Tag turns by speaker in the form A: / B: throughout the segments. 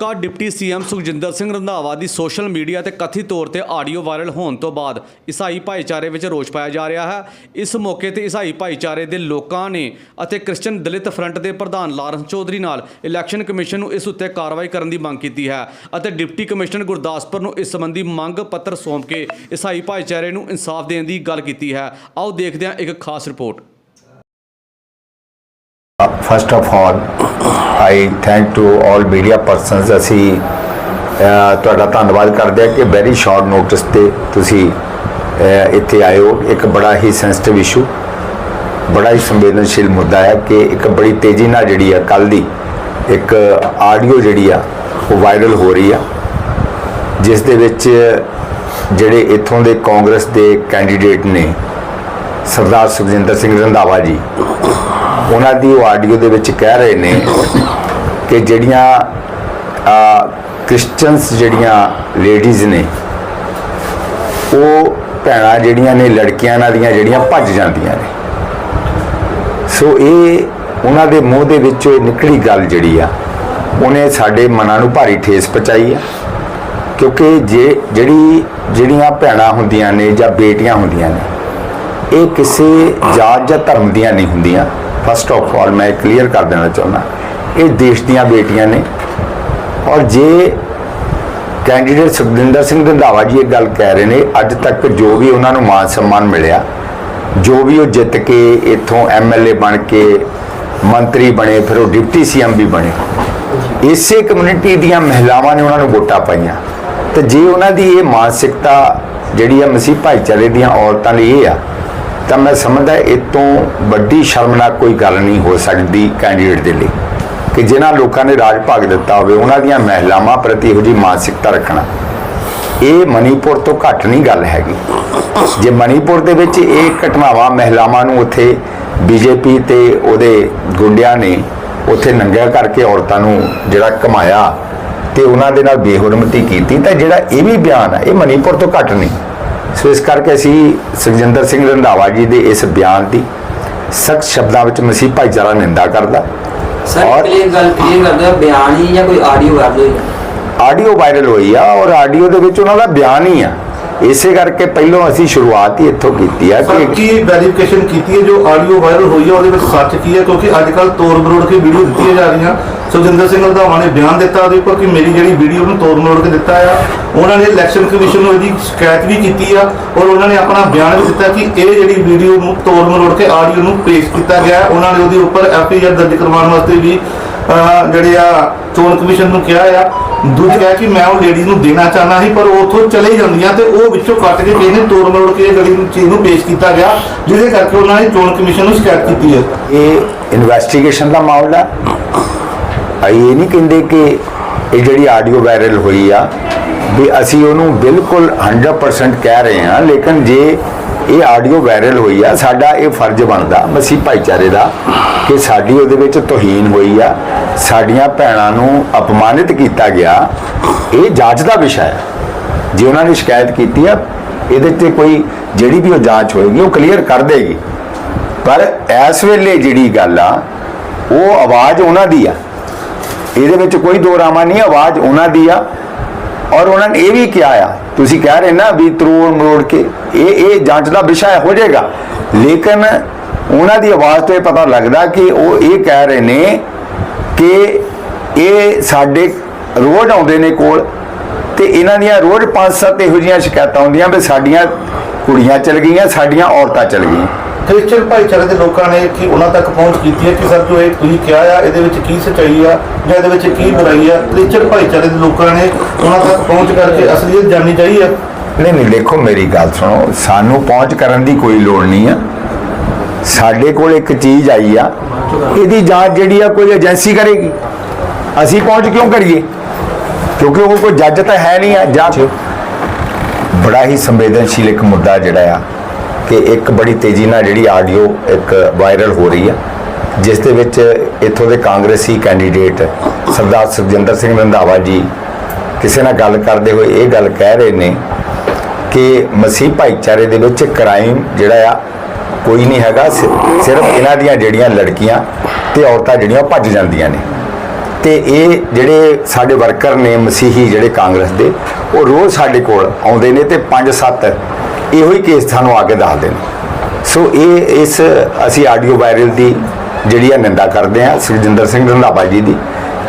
A: ਸਾਬਕਾ deputy CM Sukhjinder Singh Randhawa ਦੀ social media ਤੇ ਕਥਿਤ ਤੌਰ ਤੇ ਆਡੀਓ ਵਾਇਰਲ ਹੋਣ ਤੋਂ ਬਾਅਦ ਈਸਾਈ ਭਾਈਚਾਰੇ ਵਿੱਚ ਰੋਸ ਪਾਇਆ ਜਾ ਰਿਹਾ ਹੈ। ਇਸ ਮੌਕੇ ਤੇ ਈਸਾਈ ਭਾਈਚਾਰੇ ਦੇ ਲੋਕਾਂ ਨੇ ਅਤੇ ਕ੍ਰਿਸਚਨ ਦਲਿਤ ਫਰੰਟ ਦੇ ਪ੍ਰਧਾਨ ਲਾਰੈਂਸ ਚੌਧਰੀ ਨਾਲ ਇਲੈਕਸ਼ਨ ਕਮਿਸ਼ਨ ਨੂੰ ਇਸ ਉੱਤੇ ਕਾਰਵਾਈ ਕਰਨ ਦੀ ਮੰਗ ਕੀਤੀ ਹੈ ਅਤੇ ਡਿਪਟੀ ਕਮਿਸ਼ਨਰ ਗੁਰਦਾਸਪੁਰ ਨੂੰ ਇਸ ਸੰਬੰਧੀ ਮੰਗ ਪੱਤਰ ਸੌਂਪ ਕੇ ਈਸਾਈ ਭਾਈਚਾਰੇ ਨੂੰ ਇਨਸਾਫ ਦੇਣ ਦੀ ਗੱਲ ਕੀਤੀ ਹੈ। ਆਓ ਦੇਖਦੇ ਹਾਂ ਇੱਕ ਖਾਸ report.
B: First of all I thank to all media persons ਅਸੀਂ ਤੁਹਾਡਾ ਧੰਨਵਾਦ ਕਰਦੇ ਹਾਂ ਕਿ ਵੈਰੀ ਸ਼ਾਰਟ ਨੋਟਿਸ ਤੇ ਤੁਸੀਂ ਇੱਥੇ ਆਏ ਹੋ। ਇੱਕ ਬੜਾ ਹੀ ਸੈਂਸਿਟਿਵ ਇਸ਼ੂ ਬੜਾ ਹੀ ਸੰਵੇਦਨਸ਼ੀਲ ਮੁੱਦਾ ਹੈ ਕਿ ਇੱਕ ਬੜੀ ਤੇਜ਼ੀ ਨਾਲ ਜਿਹੜੀ ਆ ਕੱਲ ਦੀ ਇੱਕ ਆਡੀਓ ਜਿਹੜੀ ਆ, ਉਹ ਵਾਇਰਲ ਹੋ ਰਹੀ ਆ, ਜਿਸ ਦੇ ਵਿੱਚ ਜਿਹੜੇ ਇੱਥੋਂ ਦੇ ਕਾਂਗਰਸ ਦੇ ਕੈਂਡੀਡੇਟ ਨੇ, ਸਰਦਾਰ ਸੁਖਜਿੰਦਰ ਸਿੰਘ ਰੰਧਾਵਾ ਜੀ ਉਹਨਾਂ ਦੀ ਉਹ ਆਡੀਓ ਦੇ ਵਿੱਚ ਕਹਿ ਰਹੇ ਨੇ ਕਿ ਜਿਹੜੀਆਂ ਕ੍ਰਿਸਚੀਅਨਸ ਜਿਹੜੀਆਂ ਲੇਡੀਜ਼ ਨੇ, ਉਹ ਭੈਣਾਂ ਜਿਹੜੀਆਂ ਨੇ, ਲੜਕੀਆਂ ਨਾਲ ਦੀਆਂ ਜਿਹੜੀਆਂ ਭੱਜ ਜਾਂਦੀਆਂ ਨੇ। ਸੋ ਇਹ ਉਹਨਾਂ ਦੇ ਮੂੰਹ ਦੇ ਵਿੱਚੋਂ ਇਹ ਨਿਕਲੀ ਗੱਲ ਜਿਹੜੀ ਆ, ਉਹਨੇ ਸਾਡੇ ਮਨਾਂ ਨੂੰ ਭਾਰੀ ਠੇਸ ਪਹੁੰਚਾਈ ਆ। ਕਿਉਂਕਿ ਜੇ ਜਿਹੜੀ, ਜਿਹੜੀਆਂ ਭੈਣਾਂ ਹੁੰਦੀਆਂ ਨੇ ਜਾਂ ਬੇਟੀਆਂ ਹੁੰਦੀਆਂ ਨੇ, ਇਹ ਕਿਸੇ ਜਾਤ ਜਾਂ ਧਰਮ ਦੀਆਂ ਨਹੀਂ ਹੁੰਦੀਆਂ। ਫਸਟ ਆਫ ਆਲ ਮੈਂ ਕਲੀਅਰ ਕਰ ਦੇਣਾ ਚਾਹੁੰਦਾ। ਇਹ ਦੇਸ਼ ਦੀਆਂ ਬੇਟੀਆਂ ਨੇ। ਔਰ ਜੇ ਕੈਂਡੀਡੇਟ ਸੁਖਵਿੰਦਰ ਸਿੰਘ ਰੰਧਾਵਾ ਜੀ ਇਹ ਗੱਲ ਕਹਿ ਰਹੇ ਨੇ, ਅੱਜ ਤੱਕ ਜੋ ਵੀ ਉਹਨਾਂ ਨੂੰ ਮਾਨ ਸਨਮਾਨ ਮਿਲਿਆ, ਜੋ ਵੀ ਉਹ ਜਿੱਤ ਕੇ ਇੱਥੋਂ ਐਮਐਲਏ ਬਣ ਕੇ ਮੰਤਰੀ ਬਣੇ, ਫਿਰ ਉਹ ਡਿਪਟੀ ਸੀਐਮ ਵੀ ਬਣੇ। ਇਸੇ ਕਮਿਊਨਿਟੀ ਦੀਆਂ ਮਹਿਲਾਵਾਂ ਨੇ ਉਹਨਾਂ ਨੂੰ ਵੋਟਾਂ ਪਾਈਆਂ। ਤੇ ਜੇ ਉਹਨਾਂ ਦੀ ਇਹ ਮਾਨਸਿਕਤਾ ਜਿਹੜੀ ਆ ਮਸੀਹ ਭਾਈਚਾਰੇ ਦੀਆਂ ਔਰਤਾਂ ਲਈ ਇਹ ਆ ਤਾਂ ਮੈਂ ਸਮਝਦਾ ਇਹ ਤੋਂ ਵੱਡੀ ਸ਼ਰਮਨਾਕ ਕੋਈ ਗੱਲ ਨਹੀਂ ਹੋ ਸਕਦੀ ਕੈਂਡੀਡੇਟ ਦੇ ਲਈ ਕਿ ਜਿਨ੍ਹਾਂ ਲੋਕਾਂ ਨੇ ਰਾਜ ਭਾਗ ਦਿੱਤਾ ਹੋਵੇ, ਉਹਨਾਂ ਦੀਆਂ ਮਹਿਲਾਵਾਂ ਪ੍ਰਤੀ ਇਹੋ ਜਿਹੀ ਮਾਨਸਿਕਤਾ ਰੱਖਣਾ। ਇਹ ਮਨੀਪੁਰ ਤੋਂ ਘੱਟ ਨਹੀਂ ਗੱਲ ਹੈਗੀ। ਜੇ ਮਨੀਪੁਰ ਦੇ ਵਿੱਚ ਇਹ ਘਟਨਾਵਾਂ ਮਹਿਲਾਵਾਂ ਨੂੰ ਉੱਥੇ ਬੀਜੇਪੀ ਤੇ ਉਹਦੇ ਗੁੰਡਿਆਂ ਨੇ ਉੱਥੇ ਨੰਗਾ ਕਰਕੇ ਔਰਤਾਂ ਨੂੰ ਜਿਹੜਾ ਕਮਾਇਆ ਤੇ ਉਹਨਾਂ ਦੇ ਨਾਲ ਬੇਹੁਰਮਤੀ ਕੀਤੀ, ਤਾਂ ਜਿਹੜਾ ਇਹ ਵੀ ਬਿਆਨ ਹੈ, ਇਹ ਮਨੀਪੁਰ ਤੋਂ ਘੱਟ ਨਹੀਂ। ਸੋ ਇਸ ਕਰਕੇ ਅਸੀਂ ਸੁਖਜਿੰਦਰ ਸਿੰਘ ਰੰਧਾਵਾ ਜੀ ਦੇ ਇਸ ਬਿਆਨ ਦੀ ਸਖਤ ਸ਼ਬਦਾਂ ਵਿੱਚ ਮਸੀਹ ਭਾਈਚਾਰਾ ਨਿੰਦਾ ਕਰਦਾ।
C: ਸਰ ਕਲੀਅਰ ਗੱਲ ਕਲੀਅਰ ਕਰਦਾ ਬਿਆਨ ਹੀ ਜਾਂ ਕੋਈ ਆਡੀਓ ਵਾਇਰਲ ਹੋਈ?
B: ਆਡੀਓ ਵਾਇਰਲ ਹੋਈ ਆ ਔਰ ਆਡੀਓ ਦੇ ਵਿੱਚ ਉਹਨਾਂ ਦਾ ਬਿਆਨ ਹੀ ਆ। ਇਸੇ ਕਰਕੇ ਪਹਿਲਾਂ ਅਸੀਂ ਸ਼ੁਰੂਆਤ ਹੀ ਇੱਥੋਂ ਕੀਤੀ ਆ ਕਿ
D: ਕੀ ਵੈਰੀਫਿਕੇਸ਼ਨ ਕੀਤੀ ਹੈ? ਜੋ ਆਡੀਓ ਵਾਇਰਲ ਹੋਈ ਹੈ ਉਹਦੇ ਵਿੱਚ ਸੱਚ ਕੀ ਹੈ? ਕਿਉਂਕਿ ਅੱਜ ਕੱਲ ਤੋੜ ਮਰੋੜ ਕੇ ਵੀਡੀਓ ਦਿੱਤੀਆਂ ਜਾ ਰਹੀਆਂ। ਸੁਖਜਿੰਦਰ ਸਿੰਘ ਰੰਧਾਵਾ ਨੇ ਬਿਆਨ ਦਿੱਤਾ ਉਹਦੇ ਉੱਪਰ ਕਿ ਮੇਰੀ ਜਿਹੜੀ ਵੀਡੀਓ ਨੂੰ ਤੋੜ ਮਰੋੜ ਕੇ ਦਿੱਤਾ ਆ। ਉਹਨਾਂ ਨੇ ਇਲੈਕਸ਼ਨ ਕਮਿਸ਼ਨ ਨੂੰ ਇਹਦੀ ਸ਼ਿਕਾਇਤ ਵੀ ਕੀਤੀ ਆ ਔਰ ਉਹਨਾਂ ਨੇ ਆਪਣਾ ਬਿਆਨ ਵੀ ਦਿੱਤਾ ਕਿ ਇਹ ਜਿਹੜੀ ਵੀਡੀਓ ਨੂੰ ਤੋੜ ਮਰੋੜ ਕੇ ਆਡੀਓ ਨੂੰ ਪੇਸ਼ ਕੀਤਾ ਗਿਆ ਉਹਨਾਂ ਨੇ ਉਹਦੇ ਉੱਪਰ ਐਫ ਆਈ ਆਰ ਦਰਜ ਕਰਵਾਉਣ ਵਾਸਤੇ ਵੀ ਜਿਹੜੇ ਆ ਚੋਣ ਕਮਿਸ਼ਨ ਨੂੰ ਕਿਹਾ ਆ, ਦੂਜੀ ਕਿਹਾ ਕਿ ਮੈਂ ਉਹ ਲੇਡੀਜ਼ ਨੂੰ ਦੇਣਾ ਚਾਹਨਾ ਸੀ, ਪਰ ਉਹ ਉੱਥੋਂ ਚਲੇ ਜਾਂਦੀਆਂ ਤੇ ਉਹ ਵਿੱਚੋਂ ਕੱਟ ਕੇ ਕਿਸੇ ਨੇ ਤੋੜ ਮਰੋੜ ਕੇ ਇਹ ਜਿਹੜੀ ਚੀਜ਼ ਨੂੰ ਪੇਸ਼ ਕੀਤਾ ਗਿਆ, ਜਿਹਦੇ ਕਰਕੇ ਉਹਨਾਂ ਨੇ ਚੋਣ ਕਮਿਸ਼ਨ ਨੂੰ ਸ਼ਿਕਾਇਤ ਕੀਤੀ ਹੈ।
B: ਇਹ ਇਨਵੈਸਟੀਗੇਸ਼ਨ ਦਾ ਮਾਮਲਾ ਅਸੀਂ ਇਹ ਨਹੀਂ ਕਹਿੰਦੇ ਕਿ ਇਹ ਜਿਹੜੀ ਆਡੀਓ ਵਾਇਰਲ ਹੋਈ ਆ, ਵੀ ਅਸੀਂ ਉਹਨੂੰ ਬਿਲਕੁਲ 100% ਕਹਿ ਰਹੇ ਹਾਂ, ਲੇਕਿਨ ਜੇ ਇਹ ਆਡੀਓ ਵਾਇਰਲ ਹੋਈ ਆ, ਸਾਡਾ ਇਹ ਫਰਜ਼ ਬਣਦਾ, ਮਸੀਹ ਭਾਈਚਾਰੇ ਦਾ, ਕਿ ਸਾਡੀ ਉਹਦੇ ਵਿੱਚ ਤੋਹੀਨ ਹੋਈ ਆ, ਸਾਡੀਆਂ ਭੈਣਾਂ ਨੂੰ ਅਪਮਾਨਿਤ ਕੀਤਾ ਗਿਆ। ਇਹ ਜਾਂਚ ਦਾ ਵਿਸ਼ਾ ਹੈ। ਜੇ ਉਹਨਾਂ ਨੇ ਸ਼ਿਕਾਇਤ ਕੀਤੀ ਆ, ਇਹਦੇ ਤੇ ਕੋਈ ਜਿਹੜੀ ਵੀ ਉਹ ਜਾਂਚ ਹੋਏਗੀ, ਉਹ ਕਲੀਅਰ ਕਰ ਦੇਗੀ। ਪਰ ਇਸ ਵੇਲੇ ਜਿਹੜੀ ਗੱਲ ਆ, ਉਹ ਆਵਾਜ਼ ਉਹਨਾਂ ਦੀ ਆ। ਇਹਦੇ ਵਿੱਚ ਕੋਈ ਦੋ ਰਾਮਾ ਨਹੀਂ, ਆਵਾਜ਼ ਉਹਨਾਂ ਦੀ ਆ। ਔਰ ਉਹਨਾਂ ਨੇ ਇਹ ਵੀ ਕਿਹਾ ਆ ਤੁਸੀਂ ਕਹਿ ਰਹੇ ਨਾ ਵੀ ਤਰੋੜ ਮਰੋੜ ਕੇ, ਇਹ ਇਹ ਜਾਂਚ ਦਾ ਵਿਸ਼ਾ ਹੋ ਜਾਏਗਾ। ਲੇਕਿਨ ਉਹਨਾਂ ਦੀ ਆਵਾਜ਼ ਤੋਂ ਇਹ ਪਤਾ ਲੱਗਦਾ ਕਿ ਉਹ ਇਹ ਕਹਿ ਰਹੇ ਨੇ ਕਿ ਇਹ ਸਾਡੇ ਰੋਜ਼ ਆਉਂਦੇ ਨੇ ਕੋਲ ਤੇ ਇਹਨਾਂ ਦੀਆਂ ਰੋਜ਼ ਪੰਜ ਸੱਤ ਇਹੋ ਜਿਹੀਆਂ ਸ਼ਿਕਾਇਤਾਂ ਆਉਂਦੀਆਂ ਵੀ ਸਾਡੀਆਂ ਕੁੜੀਆਂ ਚਲ ਗਈਆਂ, ਸਾਡੀਆਂ ਔਰਤਾਂ ਚਲ ਗਈਆਂ।
D: ਕ੍ਰਿਸਚੀਅਨ ਭਾਈਚਾਰੇ ਦੇ ਲੋਕਾਂ ਨੇ ਕਿ ਉਹਨਾਂ ਤੱਕ ਪਹੁੰਚ ਕੀਤੀ ਹੈ ਕਿ ਸਰ ਜੋ ਇਹ ਤੁਸੀਂ ਕਿਹਾ ਆ ਇਹਦੇ ਵਿੱਚ ਕੀ ਸੱਚਾਈ ਆ ਜਾਂ ਇਹਦੇ ਵਿੱਚ ਕੀ ਬੁਰਾਈ ਆ ਕ੍ਰਿਸਚੀਅਨ ਭਾਈਚਾਰੇ ਦੇ ਲੋਕਾਂ ਨੇ ਉਹਨਾਂ ਤੱਕ ਪਹੁੰਚ ਕਰਕੇ ਅਸਲੀਅਤ ਜਾਣਨੀ ਚਾਹੀਦੀ ਹੈ
B: ਨਹੀਂ ਨਹੀਂ ਦੇਖੋ ਮੇਰੀ ਗੱਲ ਸੁਣੋ ਸਾਨੂੰ ਪਹੁੰਚ ਕਰਨ ਦੀ ਕੋਈ ਲੋੜ ਨਹੀਂ ਆ। ਸਾਡੇ ਕੋਲ ਇੱਕ ਚੀਜ਼ ਆਈ ਆ ਇਹਦੀ ਜਾਂਚ ਜਿਹੜੀ ਆ ਕੋਈ ਏਜੰਸੀ ਕਰੇਗੀ। ਅਸੀਂ ਪਹੁੰਚ ਕਿਉਂ ਕਰੀਏ? ਕਿਉਂਕਿ ਉਹ ਕੋਈ ਜੱਜ ਤਾਂ ਹੈ ਨਹੀਂ ਆ। ਜਾਂਚ ਬੜਾ ਹੀ ਸੰਵੇਦਨਸ਼ੀਲ ਇੱਕ ਮੁੱਦਾ ਜਿਹੜਾ ਆ ਕਿ ਇੱਕ ਬੜੀ ਤੇਜ਼ੀ ਨਾਲ ਜਿਹੜੀ ਆਡੀਓ ਇੱਕ ਵਾਇਰਲ ਹੋ ਰਹੀ ਆ, ਜਿਸ ਦੇ ਵਿੱਚ ਇੱਥੋਂ ਦੇ ਕਾਂਗਰਸੀ ਕੈਂਡੀਡੇਟ ਸਰਦਾਰ ਸੁਖਜਿੰਦਰ ਸਿੰਘ ਰੰਧਾਵਾ ਜੀ ਕਿਸੇ ਨਾਲ ਗੱਲ ਕਰਦੇ ਹੋਏ ਇਹ ਗੱਲ ਕਹਿ ਰਹੇ ਨੇ ਕਿ ਮਸੀਹ ਭਾਈਚਾਰੇ ਦੇ ਵਿੱਚ ਕ੍ਰਾਈਮ ਜਿਹੜਾ ਆ ਕੋਈ ਨਹੀਂ ਹੈਗਾ, ਸਿ- ਸਿਰਫ ਇਹਨਾਂ ਦੀਆਂ ਜਿਹੜੀਆਂ ਲੜਕੀਆਂ ਤੇ ਔਰਤਾਂ ਜਿਹੜੀਆਂ ਉਹ ਭੱਜ ਜਾਂਦੀਆਂ ਨੇ। ਤੇ ਇਹ ਜਿਹੜੇ ਸਾਡੇ ਵਰਕਰ ਨੇ ਮਸੀਹੀ ਜਿਹੜੇ ਕਾਂਗਰਸ ਦੇ, ਉਹ ਰੋਜ਼ ਸਾਡੇ ਕੋਲ ਆਉਂਦੇ ਨੇ ਤੇ 5-7 ਇਹੋ ਹੀ ਕੇਸ ਸਾਨੂੰ ਆ ਕੇ ਦੱਸਦੇ ਨੇ ਸੋ ਇਹ ਇਸ ਅਸੀਂ ਆਡੀਓ ਵਾਇਰਲ ਦੀ ਜਿਹੜੀ ਆ ਨਿੰਦਾ ਕਰਦੇ ਆ ਸੁਖਜਿੰਦਰ ਸਿੰਘ ਰੰਧਾਵਾ ਜੀ ਦੀ,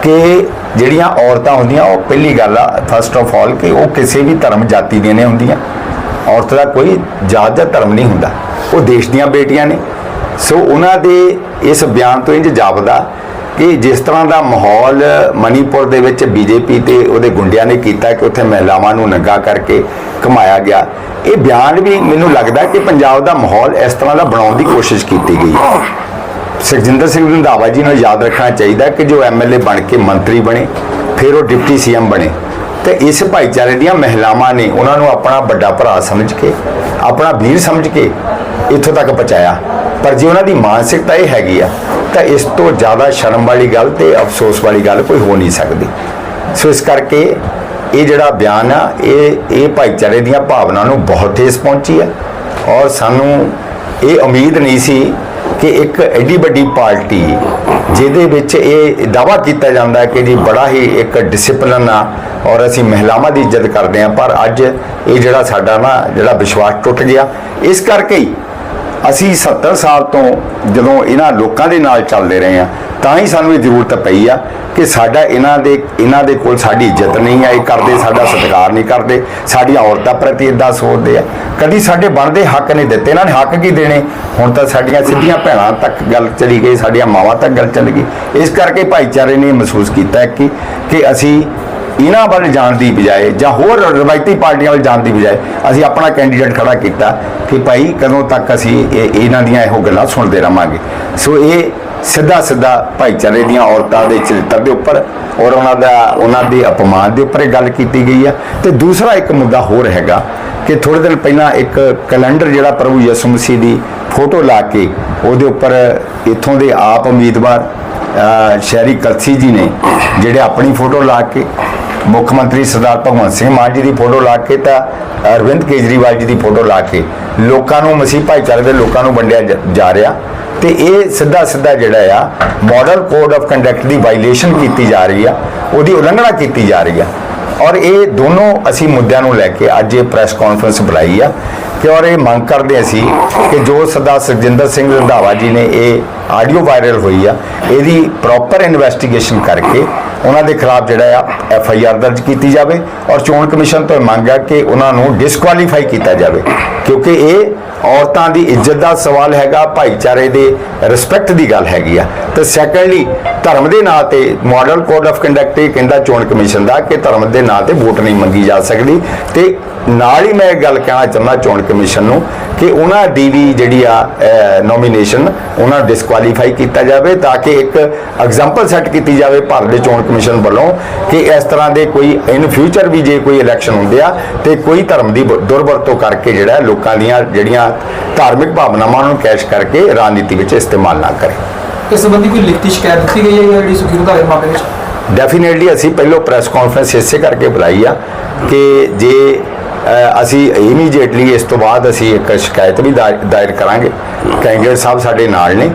B: ਕਿ ਜਿਹੜੀਆਂ ਔਰਤਾਂ ਹੁੰਦੀਆਂ, ਉਹ ਪਹਿਲੀ ਗੱਲ ਆ ਫਸਟ ਆਫ ਆਲ ਕਿ ਉਹ ਕਿਸੇ ਵੀ ਧਰਮ ਜਾਤੀ ਦੀਆਂ ਨੇ ਹੁੰਦੀਆਂ। ਔਰਤ ਦਾ ਕੋਈ ਜਾਤ ਜਾਂ ਧਰਮ ਨਹੀਂ ਹੁੰਦਾ। ਉਹ ਦੇਸ਼ ਦੀਆਂ ਬੇਟੀਆਂ ਨੇ। ਸੋ ਉਹਨਾਂ ਦੇ ਇਸ ਬਿਆਨ ਤੋਂ ਇੰਜ ਜਾਪਦਾ ਕਿ ਜਿਸ ਤਰ੍ਹਾਂ ਦਾ ਮਾਹੌਲ ਮਨੀਪੁਰ ਦੇ ਵਿੱਚ ਬੀਜੇਪੀ ਤੇ ਉਹਦੇ ਗੁੰਡਿਆਂ ਨੇ ਕੀਤਾ ਕਿ ਉੱਥੇ ਮਹਿਲਾਵਾਂ ਨੂੰ ਨੰਗਾ ਕਰਕੇ ਘਮਾਇਆ ਗਿਆ। ਇਹ ਬਿਆਨ ਵੀ ਮੈਨੂੰ ਲੱਗਦਾ ਕਿ ਪੰਜਾਬ ਦਾ ਮਾਹੌਲ ਇਸ ਤਰ੍ਹਾਂ ਦਾ ਬਣਾਉਣ ਦੀ ਕੋਸ਼ਿਸ਼ ਕੀਤੀ ਗਈ ਹੈ। ਸੁਖਜਿੰਦਰ ਸਿੰਘ ਰੰਧਾਵਾ ਜੀ ਨੂੰ ਯਾਦ ਰੱਖਣਾ ਚਾਹੀਦਾ ਕਿ ਜੋ ਐਮਐਲਏ ਬਣ ਕੇ ਮੰਤਰੀ ਬਣੇ, ਫਿਰ ਉਹ ਡਿਪਟੀ ਸੀਐਮ ਬਣੇ। ਤੇ ਇਸ ਭਾਈਚਾਰੇ ਦੀਆਂ ਮਹਿਲਾਵਾਂ ਨੇ ਉਹਨਾਂ ਨੂੰ ਆਪਣਾ ਵੱਡਾ ਭਰਾ ਸਮਝ ਕੇ, ਆਪਣਾ ਵੀਰ ਸਮਝ ਕੇ ਇੱਥੋਂ ਤੱਕ ਪਹੁੰਚਾਇਆ। ਪਰ ਜੇ ਉਹਨਾਂ ਦੀ ਮਾਨਸਿਕਤਾ ਇਹ ਹੈਗੀ ਆ, ਤਾਂ ਇਸ ਤੋਂ ਜ਼ਿਆਦਾ ਸ਼ਰਮ ਵਾਲੀ ਗੱਲ ਤੇ ਅਫਸੋਸ ਵਾਲੀ ਗੱਲ ਕੋਈ ਹੋ ਨਹੀਂ ਸਕਦੀ। ਸੋ ਇਸ ਕਰਕੇ ਇਹ ਜਿਹੜਾ ਬਿਆਨ ਆ, ਇਹ ਇਹ ਭਾਈਚਾਰੇ ਦੀਆਂ ਭਾਵਨਾ ਨੂੰ ਬਹੁਤ ਤੇਜ਼ ਪਹੁੰਚੀ ਆ। ਔਰ ਸਾਨੂੰ ਇਹ ਉਮੀਦ ਨਹੀਂ ਸੀ ਕਿ ਇੱਕ ਐਡੀ ਵੱਡੀ ਪਾਰਟੀ ਜਿਹਦੇ ਵਿੱਚ ਇਹ ਦਾਵਾ ਕੀਤਾ ਜਾਂਦਾ ਕਿ ਜੀ ਬੜਾ ਹੀ ਇੱਕ ਡਿਸਪਲਿਨ ਆ ਔਰ ਅਸੀਂ ਮਹਿਲਾਵਾਂ ਦੀ ਇੱਜ਼ਤ ਕਰਦੇ ਹਾਂ, ਪਰ ਅੱਜ ਇਹ ਜਿਹੜਾ ਸਾਡਾ ਨਾ, ਜਿਹੜਾ ਵਿਸ਼ਵਾਸ ਟੁੱਟ ਗਿਆ। ਇਸ ਕਰਕੇ ਹੀ ਅਸੀਂ 70 ਸਾਲ ਤੋਂ ਜਦੋਂ ਇਹਨਾਂ ਲੋਕਾਂ ਦੇ ਨਾਲ ਚੱਲਦੇ ਰਹੇ ਆ ਤਾਂ ਹੀ ਸਾਨੂੰ ਇਹ ਜ਼ਰੂਰਤ ਪਈ ਆ ਕਿ ਸਾਡਾ ਇਹਨਾਂ ਦੇ ਇਹਨਾਂ ਦੇ ਕੋਲ ਸਾਡੀ ਇੱਜ਼ਤ ਨਹੀਂ ਆ ਇਹ ਕਰਦੇ, ਸਾਡਾ ਸਤਿਕਾਰ ਨਹੀਂ ਕਰਦੇ ਸਾਡੀਆਂ ਔਰਤਾਂ ਪ੍ਰਤੀ ਇਦਾਂ ਸੋਚਦੇ ਆ। ਕਦੀ ਸਾਡੇ ਬਣਦੇ ਹੱਕ ਨਹੀਂ ਦਿੱਤੇ, ਇਹਨਾਂ ਨੇ ਹੱਕ ਕੀ ਦੇਣੇ? ਹੁਣ ਤਾਂ ਸਾਡੀਆਂ ਸਿੱਧੀਆਂ ਭੈਣਾਂ ਤੱਕ ਗੱਲ ਚਲੀ ਗਈ, ਸਾਡੀਆਂ ਮਾਵਾਂ ਤੱਕ ਗੱਲ ਚਲੀ ਗਈ। ਇਸ ਕਰਕੇ ਭਾਈਚਾਰੇ ਨੇ ਮਹਿਸੂਸ ਕੀਤਾ ਕਿ ਕਿ ਅਸੀਂ ਇਹਨਾਂ ਵੱਲ ਜਾਣ ਦੀ ਬਜਾਏ ਜਾਂ ਹੋਰ ਰਵਾਇਤੀ ਪਾਰਟੀਆਂ ਵੱਲ ਜਾਣ ਦੀ ਬਜਾਏ ਅਸੀਂ ਆਪਣਾ ਕੈਂਡੀਡੇਟ ਖੜਾ ਕੀਤਾ ਕਿ ਭਾਈ ਕਦੋਂ ਤੱਕ ਅਸੀਂ ਇਹ ਇਹਨਾਂ ਦੀਆਂ ਇਹੋ ਗੱਲਾਂ ਸੁਣਦੇ ਰਵਾਂਗੇ। ਸੋ ਇਹ ਸਿੱਧਾ ਸਿੱਧਾ ਭਾਈਚਾਰੇ ਦੀਆਂ ਔਰਤਾਂ ਦੇ ਚਰਿੱਤਰ ਦੇ ਉੱਪਰ ਔਰ ਉਹਨਾਂ ਦਾ ਉਹਨਾਂ ਦੇ ਅਪਮਾਨ ਦੇ ਉੱਪਰ ਇਹ ਗੱਲ ਕੀਤੀ ਗਈ ਆ ਤੇ ਦੂਸਰਾ ਇੱਕ ਮੁੱਦਾ ਹੋਰ ਹੈਗਾ ਕਿ ਥੋੜੇ ਦਿਨ ਪਹਿਲਾਂ ਇੱਕ ਕੈਲੰਡਰ ਜਿਹੜਾ ਪ੍ਰਭੂ ਯਿਸੂ ਮਸੀਹ ਦੀ ਫੋਟੋ ਲਾ ਕੇ ਉਹਦੇ ਉੱਪਰ ਇੱਥੋਂ ਦੇ ਆਪ ਉਮੀਦਵਾਰ ਸ਼ਹਿਰੀ ਕਲਸੀ ਜੀ ਨੇ ਜਿਹੜੇ ਆਪਣੀ ਫੋਟੋ ਲਾ ਕੇ ਮੁੱਖ ਮੰਤਰੀ ਸਰਦਾਰ ਭਗਵੰਤ ਸਿੰਘ ਮਾਨ ਜੀ ਦੀ ਫੋਟੋ ਲਾ ਕੇ ਤਾਂ ਅਰਵਿੰਦ ਕੇਜਰੀਵਾਲ ਜੀ ਦੀ ਫੋਟੋ ਲਾ ਕੇ ਲੋਕਾਂ ਨੂੰ ਮਸੀਹ ਭਾਈਚਾਰੇ ਦੇ ਲੋਕਾਂ ਨੂੰ ਵੰਡਿਆ ਜ- ਜਾ ਰਿਹਾ ਤੇ ਇਹ ਸਿੱਧਾ ਸਿੱਧਾ ਜਿਹੜਾ ਆ ਮਾਡਲ ਕੋਡ ਆਫ ਕੰਡਕਟ ਦੀ ਵਾਇਲੇਸ਼ਨ ਕੀਤੀ ਜਾ ਰਹੀ ਆ, ਉਹਦੀ ਉਲੰਘਣਾ ਕੀਤੀ ਜਾ ਰਹੀ ਆ। ਔਰ ਇਹ ਦੋਨੋਂ ਅਸੀਂ ਮੁੱਦਿਆਂ ਨੂੰ ਲੈ ਕੇ ਅੱਜ ਇਹ ਪ੍ਰੈਸ ਕਾਨਫਰੰਸ ਬੁਲਾਈ ਆ। ਕਿ ਔਰ ਇਹ ਮੰਗ ਕਰਦੇ ਅਸੀਂ ਕਿ ਜੋ ਸਰਦਾਰ ਸੁਖਜਿੰਦਰ ਸਿੰਘ ਰੰਧਾਵਾ ਜੀ ਨੇ ਇਹ ਆਡੀਓ ਵਾਇਰਲ ਹੋਈ ਆ, ਇਹਦੀ ਪ੍ਰੋਪਰ ਇਨਵੈਸਟੀਗੇਸ਼ਨ ਕਰਕੇ ਉਹਨਾਂ ਦੇ ਖਿਲਾਫ ਜਿਹੜਾ ਆ ਐਫ ਆਈ ਆਰ ਦਰਜ ਕੀਤੀ ਜਾਵੇ ਔਰ ਚੋਣ ਕਮਿਸ਼ਨ ਤੋਂ ਇਹ ਮੰਗ ਆ ਕਿ ਉਹਨਾਂ ਨੂੰ ਡਿਸਕੁਆਲੀਫਾਈ ਕੀਤਾ ਜਾਵੇ। ਕਿਉਂਕਿ ਇਹ ਔਰਤਾਂ ਦੀ ਇੱਜ਼ਤ ਦਾ ਸਵਾਲ ਹੈਗਾ, ਭਾਈਚਾਰੇ ਦੇ ਰਿਸਪੈਕਟ ਦੀ ਗੱਲ ਹੈਗੀ ਆ। ਤੇ ਸੈਕੰਡਲੀ ਧਰਮ ਦੇ ਨਾਂ ਤੇ ਮਾਡਲ ਕੋਡ ਆਫ ਕੰਡਕਟ ਇਹ ਕਹਿੰਦਾ ਚੋਣ ਕਮਿਸ਼ਨ ਦਾ ਕਿ ਧਰਮ ਦੇ ਨਾਂ ਤੇ ਵੋਟ ਨਹੀਂ ਮੰਗੀ ਜਾ ਸਕਦੀ। ਤੇ ਨਾਲ ਹੀ ਮੈਂ ਇਹ ਗੱਲ ਕਹਿਣਾ ਚਾਹੁੰਦਾ ਚੋਣ ਕਮਿਸ਼ਨ ਨੂੰ ਕਿ ਉਹਨਾਂ ਦੀ ਵੀ ਜਿਹੜੀ ਆ ਨੋਮੀਨੇਸ਼ਨ ਉਹਨਾਂ ਨੂੰ ਡਿਸਕੁਆਲੀਫਾਈ ਕੀਤਾ ਜਾਵੇ ਤਾਂ ਕਿ ਇੱਕ ਐਗਜ਼ਾਮਪਲ ਸੈੱਟ ਕੀਤੀ ਜਾਵੇ ਭਾਰਤ ਦੇ ਚੋਣ ਕਮਿਸ਼ਨ ਵੱਲੋਂ ਕਿ ਇਸ ਤਰ੍ਹਾਂ ਦੇ ਕੋਈ ਇਨ ਫਿਊਚਰ ਵੀ ਜੇ ਕੋਈ ਇਲੈਕਸ਼ਨ ਹੁੰਦੇ ਆ ਤੇ ਕੋਈ ਧਰਮ ਦੀ ਦੁਰਵਰਤੋਂ ਕਰਕੇ ਜਿਹੜਾ ਲੋਕਾਂ ਦੀਆਂ ਜਿਹੜੀਆਂ ਧਾਰਮਿਕ ਭਾਵਨਾਵਾਂ ਨੂੰ ਕੈਸ਼ ਕਰਕੇ ਰਾਜਨੀਤੀ ਵਿੱਚ ਇਸਤੇਮਾਲ ਨਾ ਕਰੇ।
E: ਇਸ ਸੰਬੰਧੀ ਕੋਈ ਲਿਖਤੀ ਸ਼ਿਕਾਇਤ ਦਿੱਤੀ ਗਈ ਹੈ ਜਾਂ ਜਿਹੜੀ ਸੁਖੀ ਰੰਧਾਵੇ ਮਾਮਲੇ ਵਿੱਚ?
B: ਡੈਫੀਨੇਟਲੀ ਅਸੀਂ ਪਹਿਲਾਂ ਪ੍ਰੈਸ ਕਾਨਫਰੰਸ ਇਸੇ ਕਰਕੇ ਬੁਲਾਈ ਆ ਕਿ ਜੇ ਅਸੀਂ ਇਮੀਡੀਏਟਲੀ ਇਸ ਤੋਂ ਬਾਅਦ ਅਸੀਂ ਇੱਕ ਸ਼ਿਕਾਇਤ ਵੀ ਦਾਇਰ ਕਰਾਂਗੇ। ਕੈਂਡੀਡੇਟ ਸਾਹਿਬ ਸਾਡੇ ਨਾਲ ਨੇ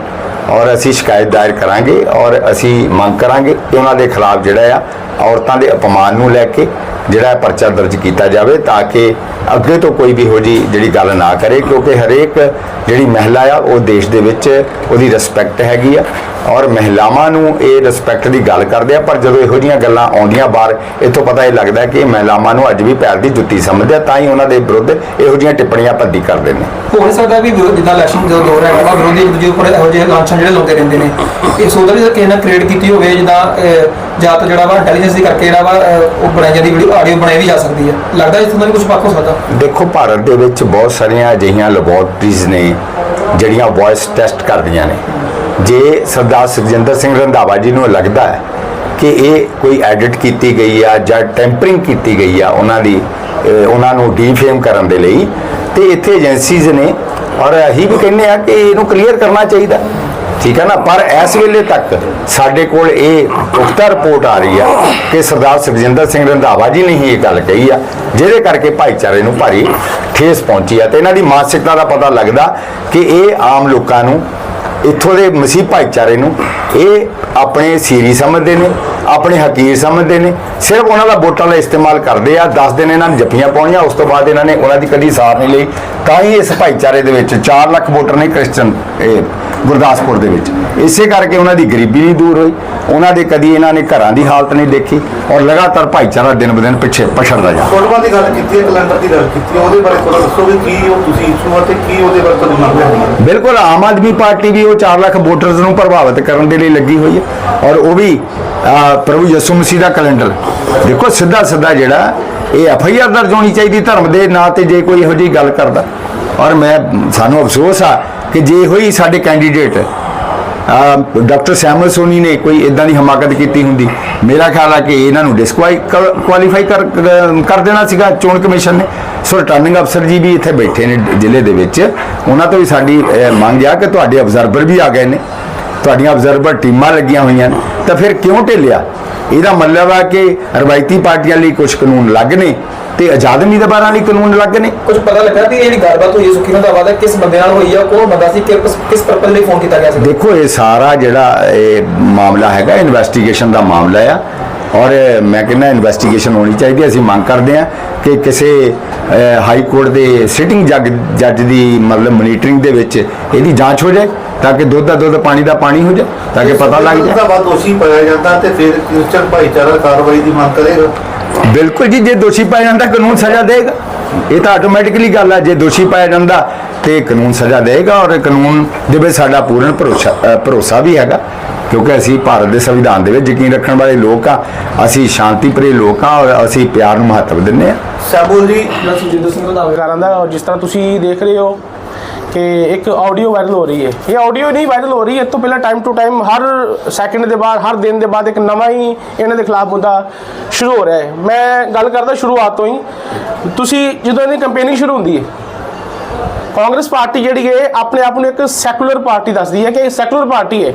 B: ਔਰ ਅਸੀਂ ਸ਼ਿਕਾਇਤ ਦਾਇਰ ਕਰਾਂਗੇ ਔਰ ਅਸੀਂ ਮੰਗ ਕਰਾਂਗੇ ਕਿ ਉਹਨਾਂ ਦੇ ਖਿਲਾਫ ਜਿਹੜਾ ਆ ਔਰਤਾਂ ਦੇ ਅਪਮਾਨ ਨੂੰ ਲੈ ਕੇ ਜਿਹੜਾ ਪਰਚਾ ਦਰਜ ਕੀਤਾ ਜਾਵੇ ਤਾਂ ਕਿ ਅੱਗੇ ਤੋਂ ਕੋਈ ਵੀ ਇਹੋ ਜੀ ਜਿਹੜੀ ਗੱਲ ਨਾ ਕਰੇ, ਕਿਉਂਕਿ ਹਰੇਕ ਜਿਹੜੀ ਮਹਿਲਾ ਆ, ਉਹ ਦੇਸ਼ ਦੇ ਵਿੱਚ ਉਹਦੀ ਰਿਸਪੈਕਟ ਹੈਗੀ ਆ ਔਰ ਮਹਿਲਾਵਾਂ ਨੂੰ ਇਹ ਰਿਸਪੈਕਟ ਦੀ ਗੱਲ ਕਰਦੇ ਆ, ਪਰ ਜਦੋਂ ਇਹੋ ਜੀਆਂ ਗੱਲਾਂ ਆਉਂਦੀਆਂ ਬਾਹਰ, ਇੱਥੋਂ ਪਤਾ ਇਹ ਲੱਗਦਾ ਕਿ ਮਹਿਲਾਵਾਂ ਨੂੰ ਅੱਜ ਵੀ ਪੈਰ ਦੀ ਜੁੱਤੀ ਸਮਝਦੇ ਆ, ਤਾਂ ਹੀ ਉਹਨਾਂ ਦੇ ਵਿਰੁੱਧ ਇਹੋ ਜੀਆਂ ਟਿੱਪਣੀਆਂ ਭੱਦੀ ਕਰਦੇ ਨੇ।
E: ਹੋ ਸਕਦਾ ਵੀ ਵਿਰੋਧ- ਜਿੱਦਾਂ ਇਲੈਕਸ਼ਨ ਜਦੋਂ ਦੌਰ ਹੈਗਾ ਵਾ ਵਿਰੋਧੀ ਇੱਕ ਦੂਜੇ ਉੱਪਰ ਇਹੋ ਜਿਹੇ ਲਾਂਛਨ ਜਿਹੜੇ ਲਾਉਂਦੇ ਰਹਿੰਦੇ ਨੇ। ਇਹ ਸੋਚਦਾ ਵੀ ਕਿਸੇ ਨਾਲ ਕ੍ਰੀਏਟ ਕੀਤੀ ਹੋਵੇ, ਜਿੱਦਾਂ ਜਾਂ ਤਾਂ ਜਿਹੜਾ ਵਾ ਇੰਟੈਲੀਜੈਂਸ ਦੀ ਕਰਕੇ ਜਿਹੜਾ ਵਾ ਅਹ, ਉਹ ਬਣਾਈ ਜਾਂਦੀ ਵੀਡੀਓ ਆਡੀਓ ਬਣਾਈ ਵੀ ਜਾ ਸਕਦੀ ਹੈ। ਲੱਗਦਾ ਇਸ ਤਰ੍ਹਾਂ ਕੁਝ ਪੱਕ ਹੋ ਸਕਦਾ।
B: ਦੇਖੋ ਭਾਰਤ ਦੇ ਵਿੱਚ ਬਹੁਤ ਸਾਰੀਆਂ ਅਜਿਹੀਆਂ ਲੈਬੋਰਟਰੀਜ਼ ਨੇ ਜਿਹੜੀਆਂ ਵੌਇਸ ਟੈਸਟ ਕਰਦੀਆਂ ਨੇ। ਜੇ ਸਰਦਾਰ ਸੁਖਜਿੰਦਰ ਸਿੰਘ ਰੰਧਾਵਾ ਜੀ ਨੂੰ ਲੱਗਦਾ ਹੈ ਕਿ ਇਹ ਕੋਈ ਐਡਿਟ ਕੀਤੀ ਗਈ ਆ ਜਾਂ ਟੈਂਪਰਿੰਗ ਕੀਤੀ ਗਈ ਆ ਉਹਨਾਂ ਦੀ ਅਹ, ਉਹਨਾਂ ਨੂੰ ਡੀਫੇਮ ਕਰਨ ਦੇ ਲਈ ਤੇ ਇੱਥੇ ਏਜੰਸੀਜ਼ ਨੇ ਔਰ ਅਸੀਂ ਵੀ ਕਹਿੰਦੇ ਆ ਕਿ ਇਹਨੂੰ ਕਲੀਅਰ ਕਰਨਾ ਚਾਹੀਦਾ। ਠੀਕ ਹੈ ਨਾ? ਪਰ ਇਸ ਵੇਲੇ ਤੱਕ ਸਾਡੇ ਕੋਲ ਇਹ ਪੁਖਤਾ ਰਿਪੋਰਟ ਆ ਰਹੀ ਆ ਕਿ ਸਰਦਾਰ ਸੁਖਜਿੰਦਰ ਸਿੰਘ ਰੰਧਾਵਾ ਜੀ ਨੇ ਹੀ ਇਹ ਗੱਲ ਕਹੀ ਆ, ਜਿਹਦੇ ਕਰਕੇ ਭਾਈਚਾਰੇ ਨੂੰ ਭਾਰੀ ਠੇਸ ਪਹੁੰਚੀ ਆ। ਤੇ ਇਹਨਾਂ ਦੀ ਮਾਨਸਿਕਤਾ ਦਾ ਪਤਾ ਲੱਗਦਾ ਕਿ ਇਹ ਆਮ ਲੋਕਾਂ ਨੂੰ, ਇੱਥੋਂ ਦੇ ਮਸੀਹ ਭਾਈਚਾਰੇ ਨੂੰ, ਇਹ ਆਪਣੇ ਸੀਰੀ ਸਮਝਦੇ ਨੇ ਆਪਣੇ ਹਕੀਰ ਸਮਝਦੇ ਨੇ ਸਿਰਫ ਉਹਨਾਂ ਦਾ ਵੋਟਾਂ ਦਾ ਇਸਤੇਮਾਲ ਕਰਦੇ ਆ 10 ਦਿਨ ਇਹਨਾਂ ਨੇ ਜੱਫੀਆਂ ਪਾਉਣੀਆਂ ਉਸ ਤੋਂ ਬਾਅਦ ਇਹਨਾਂ ਨੇ ਉਹਨਾਂ ਦੀ ਕਦੀ ਸਾਰ ਨਹੀਂ ਲਈ ਤਾਂ ਹੀ ਇਸ ਭਾਈਚਾਰੇ ਦੇ ਵਿੱਚ 4 ਲੱਖ ਵੋਟਰ ਨੇ ਕ੍ਰਿਸਚਨ ਇਹ ਗੁਰਦਾਸਪੁਰ ਦੇ ਵਿੱਚ। ਇਸੇ ਕਰਕੇ ਉਹਨਾਂ ਦੀ ਗਰੀਬੀ ਨਹੀਂ ਦੂਰ ਹੋਈ ਉਹਨਾਂ ਦੇ ਕਦੀ ਇਹਨਾਂ ਨੇ ਘਰਾਂ ਦੀ ਹਾਲਤ ਨਹੀਂ ਦੇਖੀ ਔਰ ਲਗਾਤਾਰ ਭਾਈਚਾਰਾ ਦਿਨ ਬ ਦਿਨ ਪਿੱਛੇ ਪਛੜਦਾ ਜਾ।
D: ਫੋਟੋਆਂ ਦੀ ਗੱਲ ਕੀਤੀ ਹੈ ਕੈਲੰਡਰ ਦੀ ਗੱਲ ਕੀਤੀ ਉਹਦੇ ਬਾਰੇ ਥੋੜਾ ਦੱਸੋ ਵੀ ਕੀ ਉਹ ਤੁਸੀਂ ਇਸ਼ੂ ਆ ਤੇ ਕੀ ਉਹਦੇ ਬਾਰੇ ਤੁਹਾਨੂੰ ਮੰਗ ਹੈ
B: ਬਿਲਕੁਲ ਆਮ ਆਦਮੀ ਪਾਰਟੀ ਵੀ ਉਹ 4 ਲੱਖ ਵੋਟਰਸ ਨੂੰ ਪ੍ਰਭਾਵਿਤ ਕਰਨ ਦੇ ਲਈ ਲੱਗੀ ਹੋਈ ਹੈ। ਔਰ ਉਹ ਵੀ ਪ੍ਰਭੂ ਯਿਸੂ ਮਸੀਹ ਦਾ ਕੈਲੰਡਰ। ਦੇਖੋ, ਸਿੱਧਾ ਸਿੱਧਾ ਜਿਹੜਾ, ਇਹ ਐਫ ਆਈ ਆਰ ਦਰਜ ਹੋਣੀ ਚਾਹੀਦੀ ਧਰਮ ਦੇ ਨਾਂ ਤੇ ਜੇ ਕੋਈ ਇਹੋ ਜਿਹੀ ਗੱਲ ਕਰਦਾ। ਔਰ ਮੈਂ, ਸਾਨੂੰ ਅਫਸੋਸ ਆ ਕਿ ਜੇ ਹੋਈ ਸਾਡੇ ਕੈਂਡੀਡੇਟ ਡਾਕਟਰ ਸੈਮਲ ਸੋਨੀ ਨੇ ਕੋਈ ਇਦਾਂ ਦੀ ਹਮਾਕਤ ਕੀਤੀ ਹੁੰਦੀ। ਮੇਰਾ ਖਿਆਲ ਆ ਕਿ ਇਹਨਾਂ ਨੂੰ ਡਿਸਕੁਆਲੀਫਾਈ ਕਰ ਕਰ ਦੇਣਾ ਸੀਗਾ ਚੋਣ ਕਮਿਸ਼ਨ ਨੇ। ਸੋ ਰਿਟਰਨਿੰਗ ਅਫਸਰ ਜੀ ਵੀ ਇੱਥੇ ਬੈਠੇ ਨੇ ਜ਼ਿਲ੍ਹੇ ਦੇ ਵਿੱਚ। ਉਹਨਾਂ ਤੋਂ ਵੀ ਸਾਡੀ ਮੰਗ ਆ ਕਿ ਤੁਹਾਡੇ ਅਬਜ਼ਰਵਰ ਵੀ ਆ ਗਏ ਨੇ। ਤੁਹਾਡੀਆਂ ਅਬਜ਼ਰਵਰ ਟੀਮਾਂ ਲੱਗੀਆਂ ਹੋਈਆਂ ਤਾਂ ਫਿਰ ਕਿਉਂ ਢਿੱਲਿਆ? ਇਹਦਾ ਮਤਲਬ ਆ ਕਿ ਰਵਾਇਤੀ ਪਾਰਟੀਆਂ ਲਈ ਕੁਝ ਕਾਨੂੰਨ ਲੱਗ ਨੇ ਤੇ ਆਜ਼ਾਦ ਉਮੀਦਵਾਰਾਂ ਲਈ ਕਾਨੂੰਨ ਲੱਗ ਨੇ?
E: ਕੁਝ ਪਤਾ ਲੱਗਾ ਕਿ ਇਹ ਜਿਹੜੀ ਗੱਲਬਾਤ ਹੋਈ ਹੈ ਸੁਖੀ ਰੰਧਾਵਾ ਦਾ ਕਿਸ ਬੰਦੇ ਨਾਲ ਹੋਈ ਹੈ ਕੌਣ ਬੰਦਾ ਸੀ ਕਿਸ ਕਿਸ ਪਰਪਸ ਲਈ ਫੋਨ ਕੀਤਾ ਗਿਆ ਸੀ?
B: ਦੇਖੋ ਇਹ ਸਾਰਾ ਜਿਹੜਾ ਇਹ ਮਾਮਲਾ ਹੈਗਾ ਇਨਵੈਸਟੀਗੇਸ਼ਨ ਦਾ ਮਾਮਲਾ ਆ। ਔਰ ਮੈਂ ਕਹਿੰਦਾ ਇਨਵੈਸਟੀਗੇਸ਼ਨ ਹੋਣੀ ਚਾਹੀਦੀ ਹੈ। ਅਸੀਂ ਮੰਗ ਕਰਦੇ ਹਾਂ ਕਿ ਕਿਸੇ ਹਾਈ ਕੋਰਟ ਦੇ ਸਿਟਿੰਗ ਜੱਜ ਜੱਜ ਦੀ ਮਤਲਬ ਮੋਨੀਟਰਿੰਗ ਦੇ ਵਿੱਚ ਇਹਦੀ ਜਾਂਚ ਹੋ ਜਾਏ ਤਾਂ ਕਿ ਦੁੱਧ ਦਾ ਦੁੱਧ ਪਾਣੀ ਦਾ ਪਾਣੀ ਹੋ ਜਾਏ ਤਾਂ ਕਿ ਪਤਾ ਲੱਗ ਜਾਏ।
D: ਬਾਅਦ ਦੋਸ਼ੀ ਪਾਇਆ ਜਾਂਦਾ ਤੇ ਫਿਰ ਕ੍ਰਿਸਚਨ ਭਾਈਚਾਰਾ ਕਾਰਵਾਈ ਦੀ ਮੰਗ ਕਰੇਗਾ
B: ਬਿਲਕੁਲ ਜੀ ਜੇ ਦੋਸ਼ੀ ਪਾਇਆ ਜਾਂਦਾ ਕਾਨੂੰਨ ਸਜ਼ਾ ਦੇਗਾ। ਇਹ ਤਾਂ ਆਟੋਮੈਟਿਕਲੀ ਗੱਲ ਆ ਜੇ ਦੋਸ਼ੀ ਪਾਇਆ ਜਾਂਦਾ ਤੇ ਕਾਨੂੰਨ ਸਜ਼ਾ ਦੇਗਾ ਔਰ ਕਾਨੂੰਨ ਦੇ ਵਿੱਚ ਸਾਡਾ ਪੂਰਨ ਭਰੋਸਾ ਅ, ਭਰੋਸਾ ਵੀ ਹੈਗਾ। ਕਿਉਂਕਿ ਅਸੀਂ ਭਾਰਤ ਦੇ ਸੰਵਿਧਾਨ ਦੇ ਵਿੱਚ ਯਕੀਨ ਰੱਖਣ ਵਾਲੇ ਲੋਕ ਆ ਅਸੀਂ ਸ਼ਾਂਤੀ ਪ੍ਰਿय ਲੋਕ ਆ ਔਰ ਅਸੀਂ ਪਿਆਰ ਨੂੰ ਮਹੱਤਵ ਦਿੰਦੇ ਆ।
D: ਸਾਬੂਲ ਜੀ
E: ਜਿਹੜਾ ਸੁਖਜਿੰਦਰ ਸਿੰਘ ਰੰਧਾਵਾ
F: ਦਾ ਔਰ ਜਿਸ ਤਰ੍ਹਾਂ ਤੁਸੀਂ ਦੇਖ ਰਹੇ ਹੋ ਕਿ ਇੱਕ ਆਡੀਓ ਵਾਇਰਲ ਹੋ ਰਹੀ ਹੈ। ਇਹ ਆਡੀਓ ਨਹੀਂ ਵਾਇਰਲ ਹੋ ਰਹੀ ਹੈ ਇਹ ਤੋਂ ਪਹਿਲਾਂ ਟਾਈਮ ਟੂ ਟਾਈਮ ਹਰ ਸੈਕਿੰਡ ਦੇ ਬਾਅਦ ਹਰ ਦਿਨ ਦੇ ਬਾਅਦ ਇੱਕ ਨਵਾਂ ਹੀ ਇਹਨਾਂ ਦੇ ਖਿਲਾਫ ਮੁੱਦਾ ਸ਼ੁਰੂ ਹੋ ਰਿਹਾ ਹੈ। ਮੈਂ ਗੱਲ ਕਰਦਾ ਸ਼ੁਰੂਆਤ ਤੋਂ ਹੀ। ਤੁਸੀਂ ਜਦੋਂ ਇਹਦੀ ਕੰਪੇਨਿੰਗ ਸ਼ੁਰੂ ਹੁੰਦੀ ਹੈ ਕਾਂਗਰਸ ਪਾਰਟੀ ਜਿਹੜੀ ਹੈ ਆਪਣੇ ਆਪ ਨੂੰ ਇੱਕ ਸੈਕੂਲਰ ਪਾਰਟੀ ਦੱਸਦੀ ਹੈ ਕਿ ਇਹ ਸੈਕੂਲਰ ਪਾਰਟੀ ਹੈ।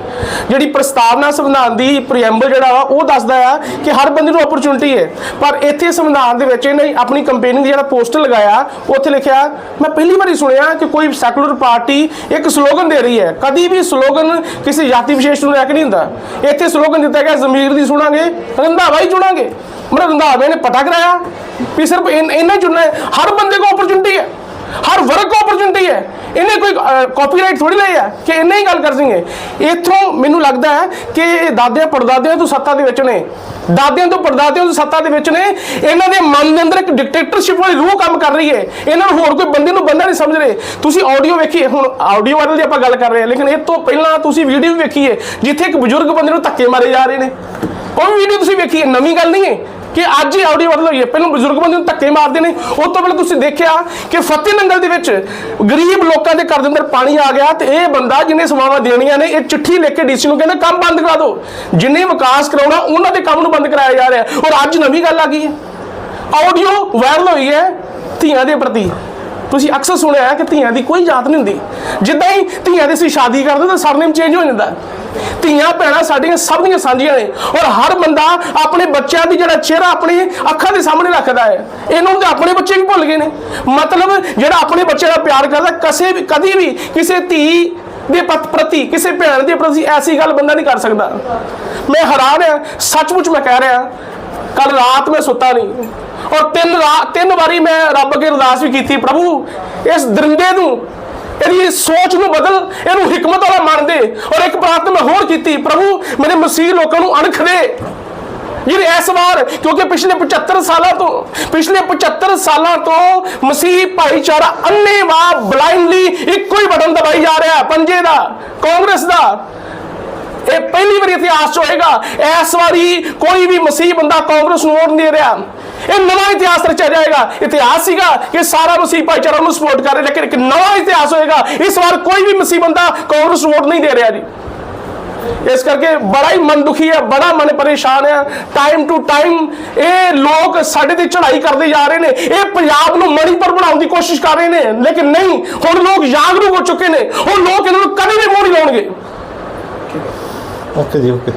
F: ਜਿਹੜੀ ਪ੍ਰਸਤਾਵਨਾ ਸੰਵਿਧਾਨ ਦੀ ਪ੍ਰੀਐਮਬਲ ਜਿਹੜਾ ਵਾ, ਉਹ ਦੱਸਦਾ ਆ ਕਿ ਹਰ ਬੰਦੇ ਨੂੰ ਓਪਰਚੁਨਿਟੀ ਹੈ। ਪਰ ਇੱਥੇ ਸੰਵਿਧਾਨ ਦੇ ਵਿੱਚ ਇਹਨੇ ਆਪਣੀ ਕੰਪੇਨਿੰਗ ਜਿਹੜਾ ਪੋਸਟਰ ਲਗਾਇਆ, ਉੱਥੇ ਲਿਖਿਆ, ਮੈਂ ਪਹਿਲੀ ਵਾਰੀ ਸੁਣਿਆ ਕਿ ਕੋਈ ਸੈਕੂਲਰ ਪਾਰਟੀ ਇੱਕ ਸਲੋਗਨ ਦੇ ਰਹੀ ਹੈ। ਕਦੀ ਵੀ ਸਲੋਗਨ ਕਿਸੇ ਜਾਤੀ ਵਿਸ਼ੇਸ਼ ਨੂੰ ਲੈ ਕੇ ਨਹੀਂ ਹੁੰਦਾ। ਇੱਥੇ ਸਲੋਗਨ ਦਿੱਤਾ ਗਿਆ, ਜ਼ਮੀਰ ਦੀ ਸੁਣਾਂਗੇ, ਰੰਧਾਵਾ ਹੀ ਚੁਣਾਂਗੇ। ਮਤਲਬ ਰੰਧਾਵੇ ਨੇ ਪਤਾ ਕਰਾਇਆ ਵੀ ਸਿਰਫ ਇੰਨਾ ਹੀ ਚੁਣਨਾ ਹੈ। ਹਰ ਬੰਦੇ ਕੋਲ ਓਪਰਚੁਨਿਟੀ ਹੈ। ਹਰ ਵਰਕ ਕੋ ਓਪਰਚੁਨਿਟੀ ਹੈ। ਇਹਨੇ ਕੋਈ ਕਾਪੀਰਾਈਟ ਥੋੜੀ ਲਈ ਹੈ ਕਿ ਇੰਨੇ ਹੀ ਗੱਲ ਕਰ ਸਿੰਗੇ ਇਥੋਂ ਮੈਨੂੰ ਲੱਗਦਾ ਹੈ ਕਿ ਇਹ ਦਾਦਿਆਂ, ਪੜਦਾਦਿਆਂ ਤੋਂ ਸੱਤਾ ਦੇ ਵਿੱਚ ਨੇ। ਦਾਦਿਆਂ ਤੋਂ ਪੜਦਾਦਿਆਂ ਤੋਂ ਸੱਤਾ ਦੇ ਵਿੱਚ ਨੇ। ਇਹਨਾਂ ਦੇ ਮਨ ਦੇ ਅੰਦਰ ਇੱਕ ਡਿਕਟੇਟਰਸ਼ਿਪ ਵਾਲੀ ਰੂਹ ਕੰਮ ਕਰ ਰਹੀ ਹੈ। ਇਹਨਾਂ ਨੂੰ ਹੋਰ ਕੋਈ ਬੰਦੇ ਨੂੰ ਬੰਦਾ ਨਹੀਂ ਸਮਝ ਰਹੇ। ਤੁਸੀਂ ਆਡੀਓ ਵੇਖੀਏ, ਹੁਣ ਆਡੀਓ ਵਾਇਰਲ ਦੀ ਆਪਾਂ ਗੱਲ ਕਰ ਰਹੇ ਹਾਂ, ਲੇਕਿਨ ਇਹ ਤੋਂ ਪਹਿਲਾਂ ਤੁਸੀਂ ਵੀਡੀਓ ਵੀ ਵੇਖੀਏ, ਜਿੱਥੇ ਇੱਕ ਬਜ਼ੁਰਗ ਬੰਦੇ ਨੂੰ ਧੱਕੇ ਮਾਰੇ ਜਾ ਰਹੇ ਨੇ। ਉਹ ਵੀਡੀਓ ਤੁਸੀਂ ਵੇਖੀਏ, ਨਵੀਂ ਗੱਲ ਨਹੀਂ ਹੈ। ਕਿ ਅੱਜ ਹੀ ਆਡੀਓ ਵਾਇਰਲ ਹੋਈ ਹੈ ਪਹਿਲਾਂ ਬਜ਼ੁਰਗ ਬੰਦੇ ਨੂੰ ਧੱਕੇ ਮਾਰਦੇ ਨੇ। ਉਸ ਤੋਂ ਪਹਿਲਾਂ ਤੁਸੀਂ ਦੇਖਿਆ ਕਿ ਫਤਿਹ ਨੰਗਲ ਦੇ ਵਿੱਚ ਗਰੀਬ ਲੋਕਾਂ ਦੇ ਘਰ ਦੇ ਅੰਦਰ ਪਾਣੀ ਆ ਗਿਆ ਤੇ ਇਹ ਬੰਦਾ ਜਿਹਨੇ ਸਮਾਵਾਂ ਦੇਣੀਆਂ ਨੇ, ਇਹ ਚਿੱਠੀ ਲਿਖ ਕੇ ਡੀਸੀ ਨੂੰ ਕਹਿੰਦਾ, ਕੰਮ ਬੰਦ ਕਰਾ ਦਿਓ। ਜਿੰਨੇ ਵਿਕਾਸ ਕਰਾਉਣਾ, ਉਹਨਾਂ ਦੇ ਕੰਮ ਨੂੰ ਬੰਦ ਕਰਾਇਆ ਜਾ ਰਿਹਾ ਔਰ ਅੱਜ ਨਵੀਂ ਗੱਲ ਆ ਗਈ ਹੈ। ਆਡੀਓ ਵਾਇਰਲ ਹੋਈ ਹੈ ਧੀਆਂ ਦੇ ਪ੍ਰਤੀ। ਤੁਸੀਂ ਅਕਸਰ ਸੁਣਿਆ ਹੈ ਕਿ ਧੀਆਂ ਦੀ ਕੋਈ ਜਾਤ ਨਹੀਂ ਹੁੰਦੀ। ਜਿੱਦਾਂ ਹੀ ਧੀਆਂ ਦੀ ਅਸੀਂ ਸ਼ਾਦੀ ਕਰਦੇ ਤਾਂ ਸਰਨੇਮ ਚੇਂਜ ਹੋ ਜਾਂਦਾ ਧੀਆਂ ਭੈਣਾਂ ਸਾਡੀਆਂ ਸਭ ਦੀਆਂ ਸਾਂਝੀਆਂ ਨੇ ਔਰ ਹਰ ਬੰਦਾ ਆਪਣੇ ਬੱਚਿਆਂ ਦੀ ਜਿਹੜਾ ਚਿਹਰਾ ਆਪਣੀ ਅੱਖਾਂ ਦੇ ਸਾਹਮਣੇ ਰੱਖਦਾ ਹੈ। ਇਹਨਾਂ ਦੇ ਆਪਣੇ ਬੱਚੇ ਵੀ ਭੁੱਲ ਗਏ ਨੇ। ਮਤਲਬ ਜਿਹੜਾ ਆਪਣੇ ਬੱਚੇ ਦਾ ਪਿਆਰ ਕਰਦਾ ਕਸੇ ਵੀ ਕਦੀ ਵੀ ਕਿਸੇ ਧੀ ਦੇ ਪ੍ਰਤੀ, ਕਿਸੇ ਭੈਣ ਦੇ ਪ੍ਰਤੀ ਐਸੀ ਗੱਲ ਬੰਦਾ ਨਹੀਂ ਕਰ ਸਕਦਾ। ਮੈਂ ਹੈਰਾਨ ਆ ਸੱਚਮੁੱਚ ਮੈਂ ਕਹਿ ਰਿਹਾ ਕੱਲ ਰਾਤ ਮੈਂ ਸੁੱਤਾ ਨਹੀਂ। ਔਰ ਤਿੰਨ ਰਾਤ ਤਿੰਨ ਵਾਰੀ ਮੈਂ ਰੱਬ ਅੱਗੇ ਅਰਦਾਸ ਵੀ ਕੀਤੀ, ਪ੍ਰਭੂ, ਇਸ ਦਰਿੰਦੇ ਨੂੰ, ਇਹਦੀ ਸੋਚ ਨੂੰ ਬਦਲ, ਇਹਨੂੰ ਹਕਮਤ ਵਾਲਾ ਮੰਨ ਦੇ ਔਰ ਇੱਕ ਪ੍ਰਾਰਥਨਾ ਮੈਂ ਹੋਰ ਕੀਤੀ, ਪ੍ਰਭੂ, ਮੇਰੇ ਮਸੀਹ ਲੋਕਾਂ ਨੂੰ ਅਣਖ ਦੇ। ਜਿਹੜੇ ਇਸ ਵਾਰ, ਕਿਉਂਕਿ ਪਿਛਲੇ 75 ਸਾਲਾਂ ਤੋਂ, ਪਿਛਲੇ 75 ਸਾਲਾਂ ਤੋਂ ਮਸੀਹ ਭਾਈਚਾਰਾ ਅੰਨੇਵਾ ਬਲਾਈਂਡਲੀ ਇੱਕੋ ਹੀ ਬਟਨ ਦਬਾਈ ਜਾ ਰਿਹਾ, ਪੰਜੇ ਦਾ, ਕਾਂਗਰਸ ਦਾ। ਇਹ ਪਹਿਲੀ ਵਾਰੀ ਇਤਿਹਾਸ ਚ ਹੋਏਗਾ, ਇਸ ਵਾਰੀ ਕੋਈ ਵੀ ਮਸੀਹ ਬੰਦਾ ਕਾਂਗਰਸ ਨੂੰ ਵੋਟ ਨਹੀਂ ਦੇ ਰਿਹਾ। ਇਹ ਨਵਾਂ ਇਤਿਹਾਸ ਰਚਿਆ ਜਾਏਗਾ। ਇਤਿਹਾਸ ਸੀਗਾ ਕਿ ਸਾਰਾ ਮਸੀਹ ਭਾਈਚਾਰਾ ਨੂੰ ਸਪੋਰਟ ਕਰ ਰਿਹਾ, ਲੇਕਿਨ ਇੱਕ ਨਵਾਂ ਇਤਿਹਾਸ ਹੋਏਗਾ। ਇਸ ਵਾਰ ਕੋਈ ਵੀ ਮਸੀਹ ਬੰਦਾ ਕਾਂਗਰਸ ਵੋਟ ਨਹੀਂ ਦੇ ਰਿਹਾ ਜੀ। ਇਸ ਕਰਕੇ ਬੜਾ ਹੀ ਮਨ ਦੁਖੀ ਹੈ, ਬੜਾ ਮਨ ਪਰੇਸ਼ਾਨ ਹੈ। ਟਾਈਮ ਟੂ ਟਾਈਮ ਇਹ ਲੋਕ ਸਾਡੇ ਤੇ ਚੜ੍ਹਾਈ ਕਰਦੇ ਜਾ ਰਹੇ ਨੇ। ਇਹ ਪੰਜਾਬ ਨੂੰ ਮਣੀਪੁਰ ਬਣਾਉਣ ਦੀ ਕੋਸ਼ਿਸ਼ ਕਰ ਰਹੇ ਨੇ। ਲੇਕਿਨ ਨਹੀਂ, ਹੁਣ ਲੋਕ ਜਾਗਰੂਕ ਹੋ ਚੁੱਕੇ ਨੇ। ਹੁਣ ਲੋਕ ਇਹਨਾਂ ਨੂੰ ਕਦੇ ਵੀ ਮੋੜ ਲਾਉਣਗੇ
D: ਓਕੇ ਜੀ, ਓਕੇ।